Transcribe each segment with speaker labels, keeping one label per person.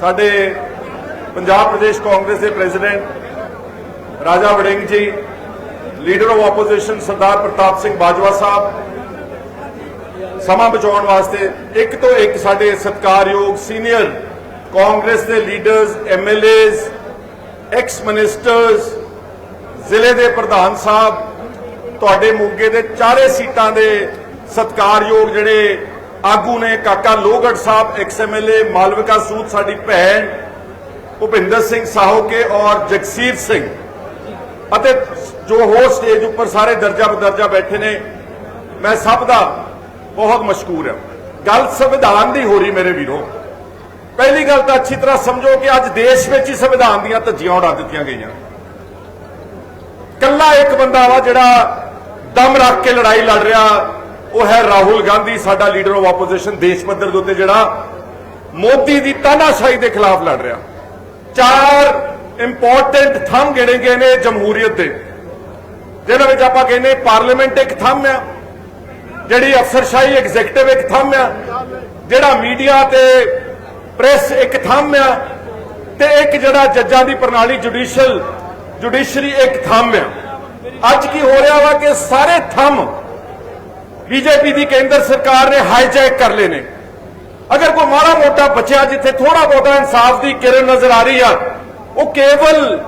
Speaker 1: ਸਾਡੇ ਪੰਜਾਬ ਪ੍ਰਦੇਸ਼ ਕਾਂਗਰਸ ਦੇ president Raja Warring ji, leader of opposition Sardar Partap Singh Bajwa Sahib, ਸਮਾਂ ਬਚਾਉਣ ਵਾਸਤੇ ਇੱਕ ਤੋਂ ਇੱਕ ਸਾਡੇ ਸਤਿਕਾਰਯੋਗ ਸੀਨੀਅਰ ਕਾਂਗਰਸ ਦੇ ਲੀਡਰਸ ਐਮਐਲਏਸ ਐਕਸ ਮਿਨਿਸਟਰਸ ਜ਼ਿਲ੍ਹੇ ਦੇ ਪ੍ਰਧਾਨ ਸਾਹਿਬ, ਤੁਹਾਡੇ ਮੋਗੇ ਦੇ ਚਾਰੇ ਸੀਟਾਂ ਦੇ ਸਤਿਕਾਰਯੋਗ ਜਿਹੜੇ ਆਗੂ ਨੇ ਕਾਕਾ ਲੋਹਗੜ ਸਾਹਿਬ ਐਕਸ ਐਮਐਲਏ ਮਾਲਵਿਕਾ ਸੂਦ, ਸਾਡੀ ਭੈਣ ਭੁਪਿੰਦਰ ਸਿੰਘ ਸਾਹੋਕੇ ਔਰ ਜਗਸੀਰ ਸਿੰਘ। ਅਤੇ ਜੋ ਹੋਰ ਸਟੇਜ ਉੱਪਰ ਸਾਰੇ ਦਰਜਾ ਬਦਰਜਾ ਬੈਠੇ ਨੇ, ਮੈਂ ਸਭ ਦਾ ਬਹੁਤ ਮਸ਼ਕੂਰ ਹਾਂ। ਗੱਲ ਸੰਵਿਧਾਨ ਦੀ ਹੋ ਰਹੀ ਮੇਰੇ ਵੀਰੋ। ਪਹਿਲੀ ਗੱਲ ਤਾਂ ਅੱਛੀ ਤਰ੍ਹਾਂ ਸਮਝੋ ਕਿ ਅੱਜ ਦੇਸ਼ ਵਿੱਚ ਹੀ ਸੰਵਿਧਾਨ ਦੀਆਂ ਧੱਜੀਆਂ ਉਡਾ ਦਿੱਤੀਆਂ ਗਈਆਂ। ਕੱਲਾ ਇੱਕ ਬੰਦਾ ਵਾ ਜਿਹੜਾ ਦਮ ਰੱਖ ਕੇ ਲੜਾਈ ਲੜ ਰਿਹਾ ਉਹ ਹੈ ਰਾਹੁਲ ਗਾਂਧੀ, ਸਾਡਾ ਲੀਡਰ ਆਫ ਆਪੋਜੀਸ਼ਨ ਦੇਸ਼ ਪੱਧਰ ਦੇ ਉੱਤੇ ਜਿਹੜਾ ਮੋਦੀ ਦੀ ਤਾਨਾਸ਼ਾਹੀ ਦੇ ਖਿਲਾਫ ਲੜ ਰਿਹਾ। ਚਾਰ ਇੰਪੋਰਟੈਂਟ ਥੰਮ ਗਿਣੇ ਗਏ ਨੇ ਜਮਹੂਰੀਅਤ ਦੇ। ਜਿਹਨਾਂ ਵਿੱਚ ਆਪਾਂ ਕਹਿੰਦੇ ਪਾਰਲੀਮੈਂਟ ਇੱਕ ਥੰਮ ਆ, ਜਿਹੜੀ ਅਫਸਰਸ਼ਾਹੀ ਐਗਜ਼ੀਕਟਿਵ ਇੱਕ ਥੰਮ ਆ, ਜਿਹੜਾ ਮੀਡੀਆ ਤੇ ਪ੍ਰੈਸ ਇੱਕ ਥੰਮ ਆ, ਤੇ ਇੱਕ ਜਿਹੜਾ ਜੱਜਾਂ ਦੀ ਪ੍ਰਣਾਲੀ ਜੁਡੀਸ਼ੀਅਲ ਜੁਡੀਸ਼ਰੀ ਇੱਕ ਥੰਮ ਆ। ਅੱਜ ਕੀ ਹੋ ਰਿਹਾ ਵਾ ਕਿ ਸਾਰੇ ਥੰਮ ਬੀਜੇਪੀ ਦੀ ਕੇਂਦਰ ਸਰਕਾਰ ਨੇ ਹਾਈਜੈਕ ਕਰ ਲਏ ਨੇ। ਅਗਰ ਕੋਈ ਮਾੜਾ ਮੋਟਾ ਬਚਿਆ, ਜਿੱਥੇ ਥੋੜਾ ਬਹੁਤਾ ਇਨਸਾਫ ਦੀ ਕਿਰਨ ਨਜ਼ਰ ਆ ਰਹੀ ਆ, ਉਹ ਕੇਵਲ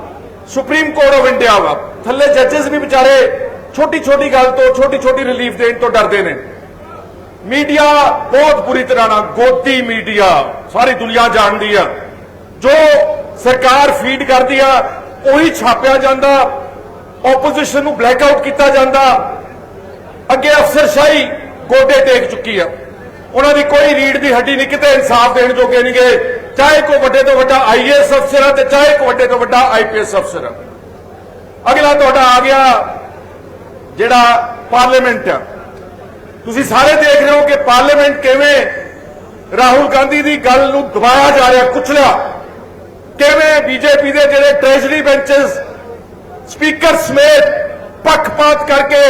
Speaker 1: ਸੁਪਰੀਮ ਕੋਰਟ ਆਫ ਇੰਡੀਆ ਵਾ। ਥੱਲੇ ਜੱਜਸ ਵੀ ਵਿਚਾਰੇ ਛੋਟੀ ਛੋਟੀ ਗੱਲ ਤੋਂ ਛੋਟੀ ਛੋਟੀ ਰਿਲੀਫ ਦੇਣ ਤੋਂ ਡਰਦੇ ਨੇ। ਮੀਡੀਆ ਬਹੁਤ ਬੁਰੀ ਤਰ੍ਹਾਂ ਨਾਲ, ਗੋਦੀ ਮੀਡੀਆ, ਸਾਰੀ ਦੁਨੀਆ ਜਾਣਦੀ ਆ। ਜੋ ਸਰਕਾਰ ਫੀਡ ਕਰਦੀ ਆ, ਉਹੀ ਛਾਪਿਆ ਜਾਂਦਾ ਆਪੋਜੀਸ਼ਨ ਨੂੰ ਬਲੈਕ ਆਊਟ ਕੀਤਾ ਜਾਂਦਾ। ਅੱਗੇ ਅਫਸਰਸ਼ਾਹੀ ਗੋਡੇ ਟੇਕ ਚੁੱਕੀ ਆ। ਉਹਨਾਂ ਦੀ ਕੋਈ ਰੀੜ ਦੀ ਹੱਡੀ ਨਹੀਂ, ਕਿਤੇ ਇਨਸਾਫ ਦੇਣ ਜੋਗੇ ਨਹੀਂ ਗਏ। ਚਾਹੇ ਕੋ ਵੱਡੇ ਤੋਂ ਵੱਡਾ ਆਈਏਐਸ ਅਫਸਰ ਆ ਤੇ ਚਾਹੇ ਕੋ ਵੱਡੇ ਤੋਂ ਵੱਡਾ ਆਈਪੀਐਸ ਅਫਸਰ ਆ। ਅਗਲਾ ਤੁਹਾਡਾ ਆ ਗਿਆ ਜਿਹੜਾ ਪਾਰਲੀਮੈਂਟ ਆ। ਤੁਸੀਂ ਸਾਰੇ ਦੇਖ ਰਹੇ ਹੋ ਕਿ ਪਾਰਲੀਮੈਂਟ ਕਿਵੇਂ ਰਾਹੁਲ ਗਾਂਧੀ ਦੀ ਗੱਲ ਨੂੰ ਦਬਾਇਆ ਜਾ ਰਿਹਾ, ਕੁਚਲਿਆ। ਕਿਵੇਂ ਬੀਜੇਪੀ ਦੇ ਜਿਹੜੇ ਟ੍ਰੈਜਰੀ ਬੈਂਚਸ ਸਪੀਕਰ ਸਮੇਤ ਪੱਖਪਾਤ ਕਰਕੇ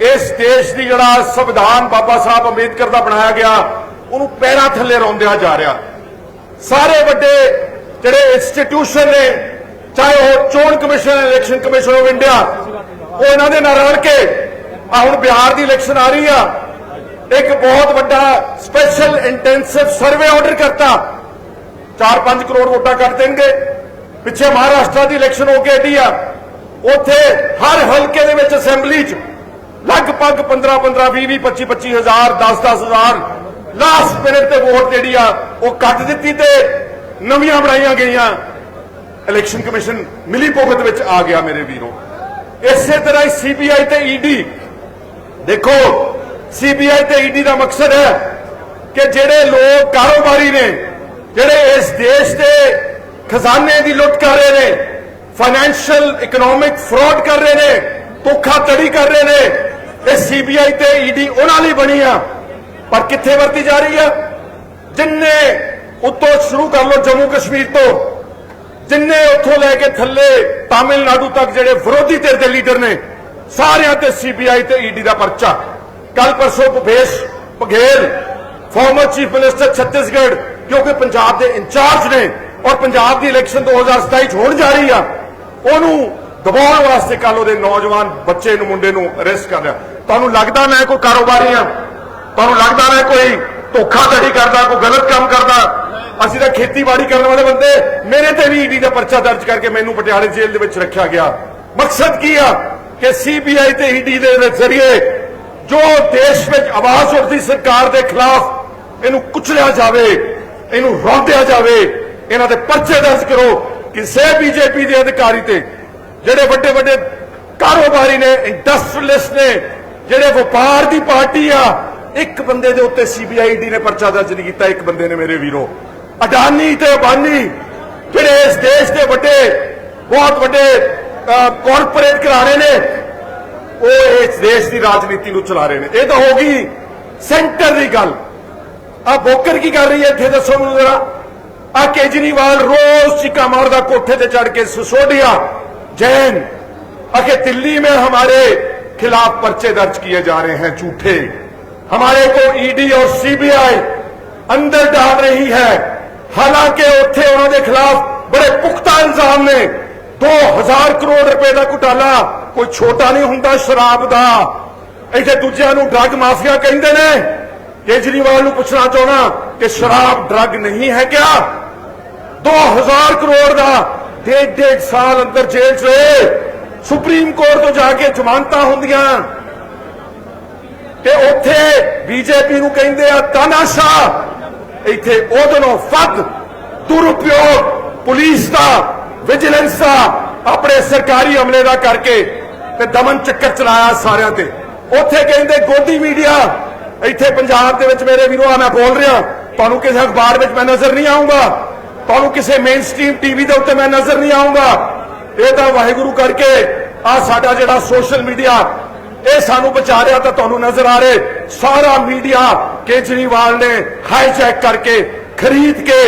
Speaker 1: ਇਸ ਦੇਸ਼ ਦੀ ਜਿਹੜਾ ਸੰਵਿਧਾਨ ਬਾਬਾ ਸਾਹਿਬ ਅੰਬੇਦਕਰ ਦਾ ਬਣਾਇਆ ਗਿਆ, ਉਹਨੂੰ ਪੈਰਾਂ ਥੱਲੇ ਰੋਂਦਿਆ ਜਾ ਰਿਹਾ। ਸਾਰੇ ਵੱਡੇ ਜਿਹੜੇ ਇੰਸਟੀਟਿਊਸ਼ਨ ਨੇ, ਚਾਹੇ ਉਹ ਚੋਣ commission election commission of India ਉਹ ਇਹਨਾਂ ਦੇ ਨਾਲ ਰਲ ਕੇ, ਆ ਹੁਣ ਬਿਹਾਰ ਦੀ ਇਲੈਕਸ਼ਨ ਆ ਰਹੀ ਆ। ਇੱਕ ਬਹੁਤ ਵੱਡਾ ਸਪੈਸ਼ਲ ਇੰਟੈਂਸਿਵ ਸਰਵੇ ਆਰਡਰ ਕਰਤਾ। 4-5 ਕਰੋੜ ਵੋਟਾਂ ਕੱਟ ਦੇਣਗੇ। ਪਿੱਛੇ ਮਹਾਰਾਸ਼ਟਰ ਦੀ ਇਲੈਕਸ਼ਨ ਹੋ ਕੇ ਹਟੀ ਆ। ਉੱਥੇ ਹਰ ਹਲਕੇ ਦੇ ਵਿੱਚ ਅਸੈਂਬਲੀ 'ਚ ਲਗਭਗ 15 15 20 20 25 25 ਹਜ਼ਾਰ 10 10 ਹਜ਼ਾਰ ਲਾਸਟ ਮਿੰਟ ਤੇ ਵੋਟ ਜਿਹੜੀ ਆ, ਉਹ ਕੱਟ ਦਿੱਤੀ ਤੇ ਨਵੀਆਂ ਬਣਾਈਆਂ ਗਈਆਂ। ਇਲੈਕਸ਼ਨ ਕਮਿਸ਼ਨ ਮਿਲੀ ਭੁਗਤ ਵਿੱਚ ਆ ਗਿਆ ਮੇਰੇ ਵੀਰੋ। ਇਸੇ ਤਰ੍ਹਾਂ ਹੀ ਸੀਬੀਆਈ ਤੇ ਈਡੀ ਦੇਖੋ ਸੀਬੀਆਈ ਤੇ ਈਡੀ ਦਾ ਮਕਸਦ ਹੈ ਕਿ ਜਿਹੜੇ ਲੋਕ ਕਾਰੋਬਾਰੀ ਨੇ, ਜਿਹੜੇ ਇਸ ਦੇਸ਼ ਦੇ ਖਜ਼ਾਨੇ ਦੀ ਲੁੱਟ ਕਰ ਰਹੇ ਨੇ ਫਾਈਨੈਂਸ਼ੀਅਲ ਇਕਨੋਮਿਕ ਫਰਾਡ ਕਰ ਰਹੇ ਨੇ, ਧੋਖਾਧੜੀ ਕਰ ਰਹੇ ਨੇ ਇਹ ਸੀਬੀਆਈ ਤੇ ਈਡੀ ਉਹਨਾਂ ਲਈ ਬਣੀ ਆ। ਪਰ ਕਿੱਥੇ ਵਰਤੀ ਜਾ ਰਹੀ ਆ? ਜਿੰਨੇ ਉੱਤੋਂ ਸ਼ੁਰੂ ਕਰ ਲਓ ਜੰਮੂ ਕਸ਼ਮੀਰ ਤੋਂ, ਜਿੰਨੇ ਉੱਥੋਂ ਲੈ ਕੇ ਥੱਲੇ ਤਾਮਿਲਨਾਡੂ ਤੱਕ ਜਿਹੜੇ ਵਿਰੋਧੀ ਧਿਰ ਦੇ ਲੀਡਰ ਨੇ, ਸਾਰਿਆਂ ਤੇ ਸੀਬੀਆਈ ਤੇ ਈਡੀ ਦਾ ਪਰਚਾ। ਕੱਲ ਪਰਸੋਂ Bhupesh Baghel former chief minister Chhattisgarh, ਕਿਉਂਕਿ ਪੰਜਾਬ ਦੇ ਇੰਚਾਰਜ ਨੇ ਔਰ ਪੰਜਾਬ ਦੀ ਇਲੈਕਸ਼ਨ 2027 ਚ ਹੋਣ ਜਾ ਰਹੀ ਆ, ਉਹਨੂੰ ਦਬਾਉਣ ਵਾਸਤੇ ਕੱਲ ਉਹਦੇ ਨੌਜਵਾਨ ਬੱਚੇ ਨੂੰ, ਮੁੰਡੇ ਨੂੰ ਅਰੈਸਟ ਕਰ ਲਿਆ। ਤੁਹਾਨੂੰ ਲੱਗਦਾ ਮੈਂ ਕੋਈ ਕਾਰੋਬਾਰੀ ਆ ਤੁਹਾਨੂੰ ਲੱਗਦਾ ਮੈਂ ਕੋਈ ਧੋਖਾਧੜੀ ਕਰਦਾ, ਕੋਈ ਗਲਤ ਕੰਮ ਕਰਦਾ? ਅਸੀਂ ਤਾਂ ਖੇਤੀਬਾੜੀ ਕਰਨ ਵਾਲੇ ਬੰਦੇ। ਮੇਰੇ ਤੇ ਵੀ ਈਡੀ ਦਾ ਪਰਚਾ ਦਰਜ ਕਰਕੇ ਮੈਨੂੰ ਪਟਿਆਲੇ ਜੇਲ੍ਹ ਦੇ ਵਿੱਚ ਰੱਖਿਆ ਗਿਆ। ਮਕਸਦ ਕੀ ਆ? ਕਿ ਸੀਬੀਆਈ ਤੇ ਈਡੀ ਦੇ ਜ਼ਰੀਏ ਜੋ ਦੇਸ਼ ਵਿੱਚ ਆਵਾਜ਼ ਉੱਠਦੀ ਸਰਕਾਰ ਦੇ ਖਿਲਾਫ ਇਹਨੂੰ ਕੁਚਲਿਆ ਜਾਵੇ, ਇਹਨੂੰ ਰੋਂਦਿਆ ਜਾਵੇ, ਇਹਨਾਂ ਦੇ ਪਰਚੇ ਦਰਜ ਕਰੋ। ਕਿਸੇ ਬੀਜੇਪੀ ਦੇ ਅਧਿਕਾਰੀ ਤੇ ਜਿਹੜੇ ਵੱਡੇ ਵੱਡੇ ਕਾਰੋਬਾਰੀ ਨੇ ਇੰਡਸਟਰੀਲਿਸਟ ਨੇ ਜਿਹੜੇ ਵਪਾਰ ਦੀ ਪਾਰਟੀ ਆ, ਇੱਕ ਬੰਦੇ ਦੇ ਉੱਤੇ ਸੀਬੀਆਈਡੀ ਨੇ ਪਰਚਾ ਦਰਜ ਨਹੀਂ ਕੀਤਾ, ਇੱਕ ਬੰਦੇ ਨੇ ਮੇਰੇ ਵੀਰੋ। ਅਡਾਨੀ ਤੇ ਅਬਾਨੀ ਜਿਹੜੇ ਇਸ ਦੇਸ਼ ਦੇ ਵੱਡੇ, ਬਹੁਤ ਵੱਡੇ ਕਾਰਪੋਰੇਟ ਘਰਾਣੇ ਨੇ, ਉਹ ਇਸ ਦੇਸ਼ ਦੀ ਰਾਜਨੀਤੀ ਨੂੰ ਚਲਾ ਰਹੇ ਨੇ। ਇਹ ਤਾਂ ਹੋ ਗਈ ਸੈਂਟਰ ਦੀ ਗੱਲ। ਆ ਬੋਕਰ ਕੀ ਕਰ ਰਹੀ ਹੈ? ਇੱਥੇ ਦੱਸੋ ਮੈਨੂੰ ਜ਼ਰਾ। ਆ ਕੇਜਰੀਵਾਲ ਰੋਜ਼ ਚੀਕਾ ਮਾਰਦਾ, ਕੋਠੇ ਤੇ ਚੜ ਕੇ ਸੁਸੋਡੀਆ ਜੈਨ ਅਖੇ ਦਿੱਲੀ ਮੇ ਹਮਾਰੇ खिलाफ पर्चे दर्ज किए जा रहे हैं झूठे हमारे को ईडी और सीबीआई अंदर डाल रही है ਹਾਲਾਂਕਿ ਉੱਥੇ ਉਹਨਾਂ ਦੇ ਖਿਲਾਫ ਬੜੇ ਪੁਖਤਾ ਇਲਜ਼ਾਮ ਨੇ 2000 ਕਰੋੜ ਰੁਪਏ ਦਾ ਘੁਟਾਲਾ ਕੋਈ ਛੋਟਾ ਨਹੀਂ ਹੁੰਦਾ ਸ਼ਰਾਬ ਦਾ ਇੱਥੇ ਦੂਜਿਆਂ ਨੂੰ ਡਰੱਗ ਮਾਫੀਆ ਕਹਿੰਦੇ ਨੇ ਕੇਜਰੀਵਾਲ ਨੂੰ ਪੁੱਛਣਾ ਚਾਹਣਾ ਕਿ ਸ਼ਰਾਬ ਡਰੱਗ ਨਹੀਂ ਹੈ ਕਿਆ 2000 ਕਰੋੜ ਦਾ ਡੇਢ ਡੇਢ ਸਾਲ ਅੰਦਰ ਜੇਲ੍ਹ 'ਚ ਰਹੇ ਸੁਪਰੀਮ ਕੋਰਟ ਤੋਂ ਜਾ ਕੇ ਜ਼ਮਾਨਤਾਂ ਹੁੰਦੀਆਂ। ਤੇ ਉੱਥੇ ਬੀਜੇਪੀ ਨੂੰ ਕਹਿੰਦੇ ਆ, ਤਾਨਾਸ਼ਾ! ਇੱਥੇ ਉਹਦੋਂ ਵੱਧ ਦੁਰਉਪਯੋਗ ਪੁਲਿਸ ਦਾ ਵਿਜੀਲੈਂਸ ਦਾ ਆਪਣੇ ਸਰਕਾਰੀ ਅਮਲੇ ਦਾ ਕਰਕੇ ਤੇ ਦਮਨ ਚੱਕਰ ਚਲਾਇਆ ਸਾਰਿਆਂ ਤੇ। ਉੱਥੇ ਕਹਿੰਦੇ, ਗੋਦੀ ਮੀਡੀਆ, ਇੱਥੇ ਪੰਜਾਬ ਦੇ ਵਿੱਚ ਮੇਰੇ ਵੀਰੋ, ਆ ਮੈਂ ਬੋਲ ਰਿਹਾ, ਤੁਹਾਨੂੰ ਕਿਸੇ ਅਖਬਾਰ ਵਿੱਚ ਮੈਂ ਨਜ਼ਰ ਨਹੀਂ ਆਉਂਗਾ ਤੁਹਾਨੂੰ ਕਿਸੇ ਮੇਨ ਸਟ੍ਰੀਮ ਟੀਵੀ ਦੇ ਉੱਤੇ ਮੈਂ ਨਜ਼ਰ ਨਹੀਂ ਆਉਂਗਾ ਇਹ ਤਾਂ ਵਾਹਿਗੁਰੂ ਕਰਕੇ ਆ ਸਾਡਾ ਜਿਹੜਾ ਸੋਸ਼ਲ ਮੀਡੀਆ, ਇਹ ਸਾਨੂੰ ਬਚਾ ਰਿਹਾ ਤਾਂ ਤੁਹਾਨੂੰ ਨਜ਼ਰ ਆ ਰਿਹਾ। ਸਾਰਾ ਮੀਡੀਆ ਕੇਜਰੀਵਾਲ ਨੇ ਹਾਈਜੈਕ ਕਰਕੇ, ਖਰੀਦ ਕੇ,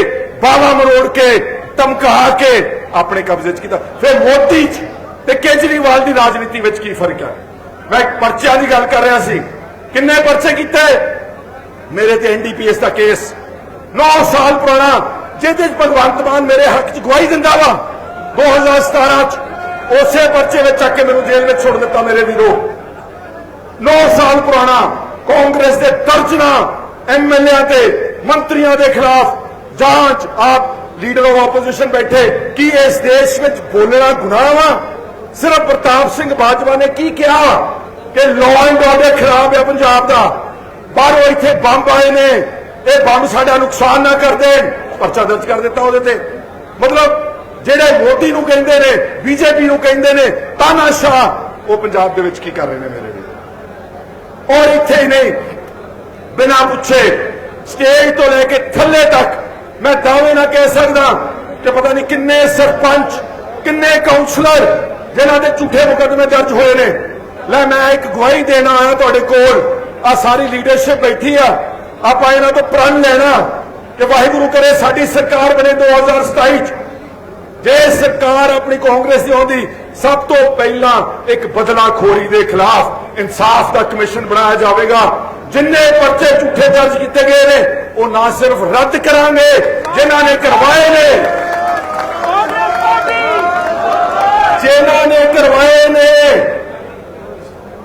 Speaker 1: ਬਾਵਾ ਮਰੋੜ ਕੇ, ਧਮਕਾ ਕੇ ਆਪਣੇ ਕਬਜ਼ੇ 'ਚ ਕੀਤਾ। ਫਿਰ ਮੋਦੀ 'ਚ ਤੇ ਕੇਜਰੀਵਾਲ ਦੀ ਰਾਜਨੀਤੀ ਵਿੱਚ ਕੀ ਫ਼ਰਕ ਹੈ ਮੈਂ ਪਰਚਿਆਂ ਦੀ ਗੱਲ ਕਰ ਰਿਹਾ ਸੀ। ਕਿੰਨੇ ਪਰਚੇ ਕੀਤੇ? ਮੇਰੇ ਤੇ ਐਨਡੀਪੀਐਸ ਦਾ ਕੇਸ। 9 ਸਾਲ ਪੁਰਾਣਾ, ਜਿਹਦੇ 'ਚ ਭਗਵੰਤ ਮਾਨ ਮੇਰੇ ਹੱਕ 'ਚ ਗਵਾਹੀ ਦਿੰਦਾ ਵਾ। 2017 'ਚ ਉਸੇ ਪਰਚੇ ਵਿੱਚ ਚੱਕ ਕੇ ਮੈਨੂੰ ਜੇਲ੍ਹ ਵਿੱਚ ਛੋੜ ਦਿੱਤਾ ਮੇਰੇ ਵੀਰੋ। 9 ਸਾਲ ਪੁਰਾਣਾ ਕਾਂਗਰਸ ਦੇ ਦਰਜਨਾ ਐਮਐਲਏ ਤੇ ਮੰਤਰੀਆਂ ਦੇ ਖਿਲਾਫ ਜਾਂਚ, ਆਪ ਲੀਡਰ ਆਫ ਆਪੋਜੀਸ਼ਨ ਬੈਠੇ। ਕੀ ਇਸ ਦੇਸ਼ ਵਿੱਚ ਬੋਲਣਾ ਗੁਨਾਹ ਵਾ? ਸਿਰਫ ਪ੍ਰਤਾਪ ਸਿੰਘ ਬਾਜਵਾ ਨੇ ਕੀ ਕਿਹਾ ਕਿ ਲਾਅ ਐਂਡ ਆਰਡਰ ਖਰਾਬ ਹੈ ਪੰਜਾਬ ਦਾ? ਬਾਹਰੋਂ ਇੱਥੇ ਬੰਬ ਆਏ ਨੇ। ਇਹ ਬੰਬ ਸਾਡਾ ਨੁਕਸਾਨ ਨਾ ਕਰਦੇ ਪਰਚਾ ਦਰਜ ਕਰ ਦਿੱਤਾ ਉਹਦੇ ਤੇ। ਮਤਲਬ ਜਿਹੜੇ ਮੋਦੀ ਨੂੰ ਕਹਿੰਦੇ ਨੇ, ਬੀਜੇਪੀ ਨੂੰ ਕਹਿੰਦੇ ਨੇ, ਤਾਨਾਸ਼ਾਹ, ਉਹ ਪੰਜਾਬ ਦੇ ਵਿੱਚ ਕੀ ਕਰ ਰਹੇ ਨੇ ਮੇਰੇ ਵੀਰ? ਔਰ ਇੱਥੇ ਹੀ ਨਹੀਂ, ਬਿਨਾ ਪੁੱਛੇ ਸਟੇਜ ਤੋਂ ਲੈ ਕੇ ਥੱਲੇ ਤੱਕ, ਮੈਂ ਦਾਅਵੇ ਨਾਲ ਕਹਿ ਸਕਦਾ ਕਿ ਪਤਾ ਨਹੀਂ ਕਿੰਨੇ ਸਰਪੰਚ, ਕਿੰਨੇ ਕਾਉਂਸਲਰ ਜਿਨ੍ਹਾਂ ਦੇ ਝੂਠੇ ਮੁਕੱਦਮੇ ਦਰਜ ਹੋਏ ਨੇ। ਲੈ, ਮੈਂ ਇੱਕ ਗਵਾਹੀ ਦੇਣਾ ਆਇਆ ਤੁਹਾਡੇ ਕੋਲ ਆ ਸਾਰੀ ਲੀਡਰਸ਼ਿਪ ਬੈਠੀ ਆ, ਆਪਾਂ ਇਹਨਾਂ ਤੋਂ ਪ੍ਰਣ ਲੈਣਾ ਕਿ ਵਾਹਿਗੁਰੂ ਕਰੇ ਸਾਡੀ ਸਰਕਾਰ ਬਣੇ 2027 ਚ। ਜੇ ਸਰਕਾਰ ਆਪਣੀ ਕਾਂਗਰਸ ਦੀ ਆਉਂਦੀ, ਸਭ ਤੋਂ ਪਹਿਲਾਂ ਇੱਕ ਬਦਲਾਖੋਰੀ ਦੇ ਖਿਲਾਫ ਇਨਸਾਫ ਦਾ ਕਮਿਸ਼ਨ ਬਣਾਇਆ ਜਾਵੇਗਾ। ਜਿੰਨੇ ਪਰਚੇ ਝੂਠੇ ਦਰਜ ਕੀਤੇ ਗਏ ਨੇ, ਉਹ ਨਾ ਸਿਰਫ ਰੱਦ ਕਰਾਂਗੇ, ਜਿਨ੍ਹਾਂ ਨੇ ਕਰਵਾਏ ਨੇ। ਜਿਨ੍ਹਾਂ ਨੇ ਕਰਵਾਏ ਨੇ।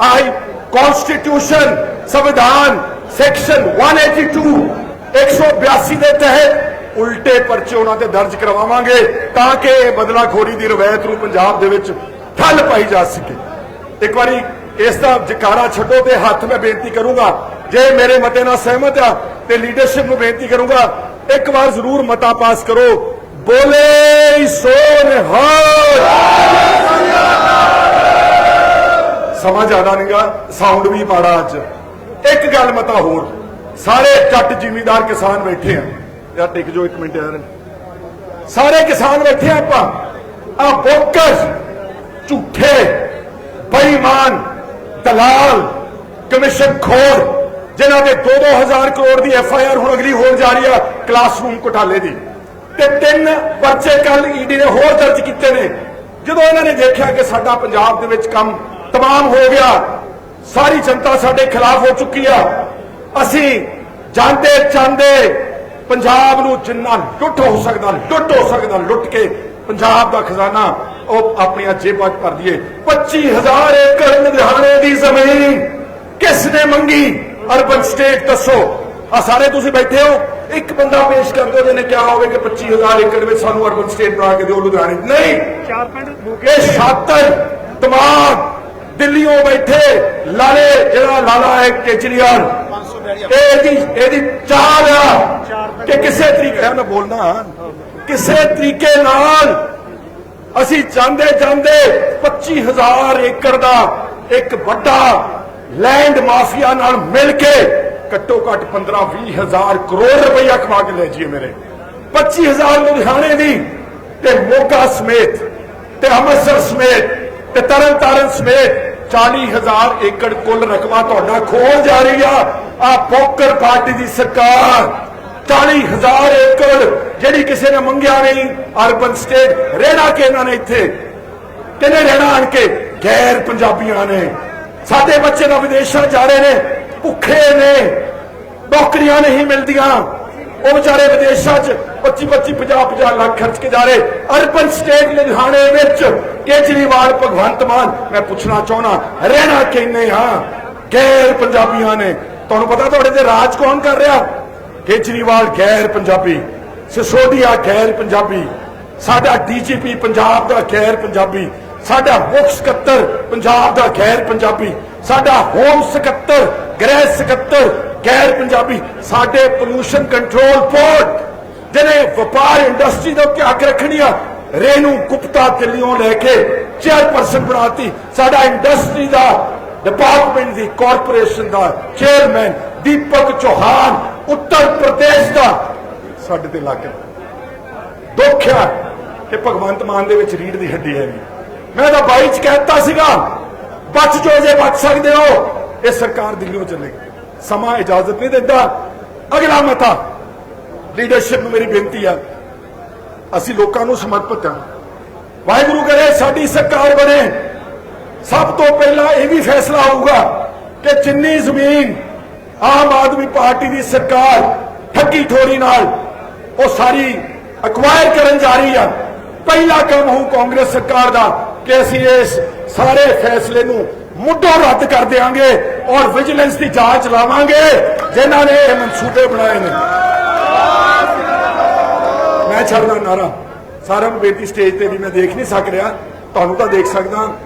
Speaker 1: ਆਈ ਕਨਸਟੀਟਿਊਸ਼ਨ ਸੰਵਿਧਾਨ ਸੈਕਸ਼ਨ 182 182 ਦੇ ਤਹਿਤ ਉਲਟੇ ਪਰਚੇ ਉਹਨਾਂ ਤੇ ਦਰਜ ਕਰਵਾਵਾਂਗੇ ਤਾਂ ਕਿ ਇਹ ਬਦਲਾਖੋਰੀ ਦੀ ਰਵਾਇਤ ਨੂੰ ਪੰਜਾਬ ਦੇ ਵਿੱਚ ਠੱਲ ਪਾਈ ਜਾ ਸਕੇ। ਇੱਕ ਵਾਰੀ ਇਸ ਦਾ ਜਕਾਰਾ ਛੱਡੋ ਤੇ ਹੱਥ ਮੈਂ ਬੇਨਤੀ ਕਰੂੰਗਾ, ਜੇ ਮੇਰੇ ਮਤੇ ਨਾਲ ਸਹਿਮਤ ਆ ਤੇ ਲੀਡਰਸ਼ਿਪ ਨੂੰ ਬੇਨਤੀ ਕਰੂੰਗਾ, ਇੱਕ ਵਾਰ ਜ਼ਰੂਰ ਮਤਾ ਪਾਸ ਕਰੋ। ਬੋਲੇ ਸੋ ਨਿਹਾਲ ਸਮਾਂ ਜ਼ਿਆਦਾ ਨਹੀਂਗਾ ਸਾਊਂਡ ਵੀ ਮਾੜਾ ਅੱਜ। ਇੱਕ ਗੱਲ ਮਤਾ ਹੋਰ, ਸਾਰੇ ਜੱਟ ਜਿਮੀਦਾਰ ਕਿਸਾਨ ਬੈਠੇ ਆ। ਯਾਰ ਟਿਕ ਜੋ ਇੱਕ ਮਿੰਟ ਯਾਰ। ਸਾਰੇ ਕਿਸਾਨ ਬੈਠੇ ਆਪਾਂ। ਆ ਬੋਕਸ ਝੂਠੇ, ਬੇਈਮਾਨ, ਦਲਾਲ, ਕਮਿਸ਼ਨ ਖੋਰ, ਜਿਨ੍ਹਾਂ ਦੇ 2-2000 ਕਰੋੜ ਦੀ ਐਫ ਆਈ ਆਰ ਹੁਣ ਅਗਲੀ ਹੋਣ ਜਾ ਰਹੀ ਆ ਕਲਾਸਰੂਮ ਘੁਟਾਲੇ ਦੀ। ਤੇ ਤਿੰਨ ਪਰਚੇ ਕੱਲ ਈਡੀ ਨੇ ਹੋਰ ਦਰਜ ਕੀਤੇ ਨੇ। ਜਦੋਂ ਇਹਨਾਂ ਨੇ ਦੇਖਿਆ ਕਿ ਸਾਡਾ ਪੰਜਾਬ ਦੇ ਵਿੱਚ ਕੰਮ ਤਮਾਮ ਹੋ ਗਿਆ, ਸਾਰੀ ਜਨਤਾ ਸਾਡੇ ਖਿਲਾਫ ਹੋ ਚੁੱਕੀ ਆ। ਅਸੀਂ ਜਾਂਦੇ ਚਾਹੁੰਦੇ ਪੰਜਾਬ ਨੂੰ ਜਿੰਨਾ ਲੁੱਟ ਹੋ ਸਕਦਾ ਲੁੱਟ ਹੋ ਸਕਦਾ ਲੁੱਟ ਕੇ ਪੰਜਾਬ ਦਾ ਖਜ਼ਾਨਾ ਉਹ ਆਪਣੀਆਂ ਜੇਬਾਂ 'ਚ ਭਰ ਦਈਏ। 25000 ਏਕੜ ਲੁਧਿਆਣੇ ਦੀ ਜ਼ਮੀਨ ਕਿਸ ਨੇ ਮੰਗੀ? ਅਰਬਨ ਸਟੇਟ ਦੱਸੋ। ਆ ਸਾਰੇ ਤੁਸੀਂ ਬੈਠੇ ਹੋ। ਇੱਕ ਬੰਦਾ ਪੇਸ਼ ਕਰ ਦਿਓ ਜਿਹਨੇ ਕਿਹਾ ਹੋਵੇ ਕਿ 25000 ਏਕੜ ਵਿੱਚ ਸਾਨੂੰ ਅਰਬਨ ਸਟੇਟ ਬਣਾ ਕੇ ਦਿਓ ਲੁਧਿਆਣੇ। ਨਹੀਂ।
Speaker 2: ਚਾਰ ਪਿੰਡ
Speaker 1: ਇਹ ਛਾਤਰ ਦਿਮਾਗ ਦਿੱਲੀੋਂ ਬੈਠੇ ਲਾਲੇ ਜਿਹੜਾ ਲਾਲਾ ਹੈ ਕੇਜਰੀਵਾਲ। ਇਹ ਇਹਦੀ ਇਹਦੀ ਚਾਲ ਆ ਕਿ ਕਿਸੇ ਤਰੀਕੇ ਨਾਲ ਬੋਲਣਾ। ਕਿਸੇ ਤਰੀਕੇ ਨਾਲ ਅਸੀਂ ਚਾਹੁੰਦੇ ਚਾਹੁੰਦੇ 25000 ਏਕੜ ਦਾ ਇੱਕ ਵੱਡਾ ਲੈਂਡ ਮਾਫੀਆ ਨਾਲ ਮਿਲ ਕੇ ਘੱਟੋ ਘੱਟ 15 20000 ਕਰੋੜ ਰੁਪਈਆ ਕਮਾ ਕੇ ਲੈ ਜੀਏ ਮੇਰੇ। 25000 ਲੁਧਿਆਣੇ ਦੀ ਤੇ ਮੋਗਾ ਸਮੇਤ ਤੇ ਅੰਮ੍ਰਿਤਸਰ ਸਮੇਤ ਤੇ ਤਰਨਤਾਰਨ ਸਮੇਤ 40000 ਏਕੜ ਕੁੱਲ ਰਕਬਾ ਤੁਹਾਡਾ ਖੋਲ ਜਾ ਰਹੀ ਆ। ਆ ਪੋਕਰ ਪਾਰਟੀ ਦੀ ਸਰਕਾਰ 40000 ਏਕੜ ਜਿਹੜੀ ਕਿਸੇ ਨੇ ਮੰਗਿਆ ਨਹੀਂ ਅਰਬਨ ਸਟੇਟ ਰਹਿਣਾ ਕਿ ਇਹਨਾਂ ਨੇ ਇੱਥੇ ਕਿਹਨੇ ਰਹਿਣਾ ਆਣ ਕੇ ਗੈਰ ਪੰਜਾਬੀਆਂ ਨੇ ਸਾਡੇ ਬੱਚੇ ਤਾਂ ਵਿਦੇਸ਼ਾਂ ਜਾ ਰਹੇ ਨੇ ਭੁੱਖੇ ਨੇ ਨੌਕਰੀਆਂ ਨਹੀਂ ਮਿਲਦੀਆਂ ਉਹ ਵਿਚਾਰੇ ਵਿਦੇਸ਼ਾਂ 'ਚ 25 25 50 50 ਲੱਖ ਖਰਚ ਕੇ ਜਾ ਰਹੇ ਅਰਬਨ ਸਟੇਟ ਲੁਧਿਆਣੇ ਵਿੱਚ ਕੇਜਰੀਵਾਲ ਭਗਵੰਤ ਮਾਨ ਮੈਂ ਪੁੱਛਣਾ ਚਾਹਣਾ ਰਹਿਣਾ ਕਿੰਨੇ ਆ ਗੈਰ ਪੰਜਾਬੀਆਂ ਨੇ ਤੁਹਾਨੂੰ ਪਤਾ ਤੁਹਾਡੇ ਤੇ ਰਾਜ ਕੌਣ ਕਰ ਰਿਹਾ ਕੇਜਰੀਵਾਲ ਗੈਰ ਪੰਜਾਬੀ, ਸਿਸੋਦੀਆ ਗੈਰ ਪੰਜਾਬੀ, ਸਾਡਾ ਡੀਜੀਪੀ ਪੰਜਾਬ ਦਾ ਗੈਰ ਪੰਜਾਬੀ, ਸਾਡਾ ਮੁੱਖ ਸਕੱਤਰ ਪੰਜਾਬ ਦਾ ਗੈਰ ਪੰਜਾਬੀ, ਸਾਡਾ ਹੋਮ ਸਕੱਤਰ, ਗ੍ਰਹਿ ਸਕੱਤਰ ਗੈਰ ਪੰਜਾਬੀ, ਸਾਡੇ ਪੋਲੂਸ਼ਨ ਕੰਟਰੋਲ ਬੋਰਡ ਜਿਹਨੇ ਵਪਾਰ ਇੰਡਸਟਰੀ ਦਾ ਉੱਤੇ ਅੱਗ ਰੱਖਣੀ ਆ, ਰੇਨੂ, ਗੁਪਤਾ ਦਿੱਲੀੋਂ ਲੈ ਕੇ ਚੇਅਰਪਰਸਨ ਬਣਾਤੀ, ਸਾਡਾ ਇੰਡਸਟਰੀ ਦਾ ਡਿਪਾਰਟਮੈਂਟ ਦੀ ਕਾਰਪੋਰੇਸ਼ਨ ਦਾ ਚੇਅਰਮੈਨ ਦੀਪਕ ਚੌਹਾਨ ਉੱਤਰ ਪ੍ਰਦੇਸ਼ ਦਾ। ਸਾਡੇ ਤੇ ਲੱਗ ਗਿਆ। ਦੁੱਖ ਹੈ ਕਿ ਭਗਵੰਤ ਮਾਨ ਦੇ ਵਿੱਚ ਰੀੜ ਦੀ ਹੱਡੀ ਹੈਗੀ ਮੈਂ ਤਾਂ ਬਾਈ ਚ ਕਹਿਤਾ ਸੀਗਾ, ਬਚ ਜੋ ਜੇ ਬਚ ਸਕਦੇ ਹੋ, ਇਹ ਸਰਕਾਰ ਦਿੱਲੀੋਂ ਚੱਲੇ। ਸਮਾਂ ਇਜਾਜ਼ਤ ਨਹੀਂ ਦਿੰਦਾ। ਅਗਲਾ ਮਤਾ ਲੀਡਰਸ਼ਿਪ ਨੂੰ ਮੇਰੀ ਬੇਨਤੀ ਆ ਅਸੀਂ ਲੋਕਾਂ ਨੂੰ ਸਮਰਪਿਤ ਹਾਂ। ਵਾਹਿਗੁਰੂ ਕਰੇ ਸਾਡੀ ਸਰਕਾਰ ਬਣੇ। ਸਭ ਤੋਂ ਪਹਿਲਾਂ ਇਹ ਵੀ ਫੈਸਲਾ ਹੋਊਗਾ ਕਿ ਜਿੰਨੀ ਜ਼ਮੀਨ ਆਮ ਆਦਮੀ ਪਾਰਟੀ ਦੀ ਸਰਕਾਰ ਠੱਗੀ ਠੋਰੀ ਨਾਲ ਉਹ ਸਾਰੀ ਅਕਵਾਇਰ ਕਰਨ ਜਾ ਰਹੀ ਆ। ਪਹਿਲਾ ਕੰਮ ਹੋਊ ਕਾਂਗਰਸ ਸਰਕਾਰ ਦਾ ਕਿ ਅਸੀਂ ਇਸ ਸਾਰੇ ਫੈਸਲੇ ਨੂੰ ਮੁੱਢੋਂ ਰੱਦ ਕਰ ਦੇਵਾਂਗੇ ਔਰ ਵਿਜੀਲੈਂਸ ਦੀ ਜਾਂਚ ਲਾਵਾਂਗੇ, ਜਿਨ੍ਹਾਂ ਨੇ ਇਹ ਮਨਸੂਬੇ ਬਣਾਏ ਨੇ। ਮੈਂ ਛੱਡਦਾ ਨਾਰਾ। ਸਾਰਿਆਂ ਨੂੰ ਬੇਨਤੀ ਸਟੇਜ ਤੇ ਵੀ ਮੈਂ ਦੇਖ ਨਹੀਂ ਸਕ ਰਿਹਾ। ਤੁਹਾਨੂੰ ਤਾਂ ਦੇਖ ਸਕਦਾ।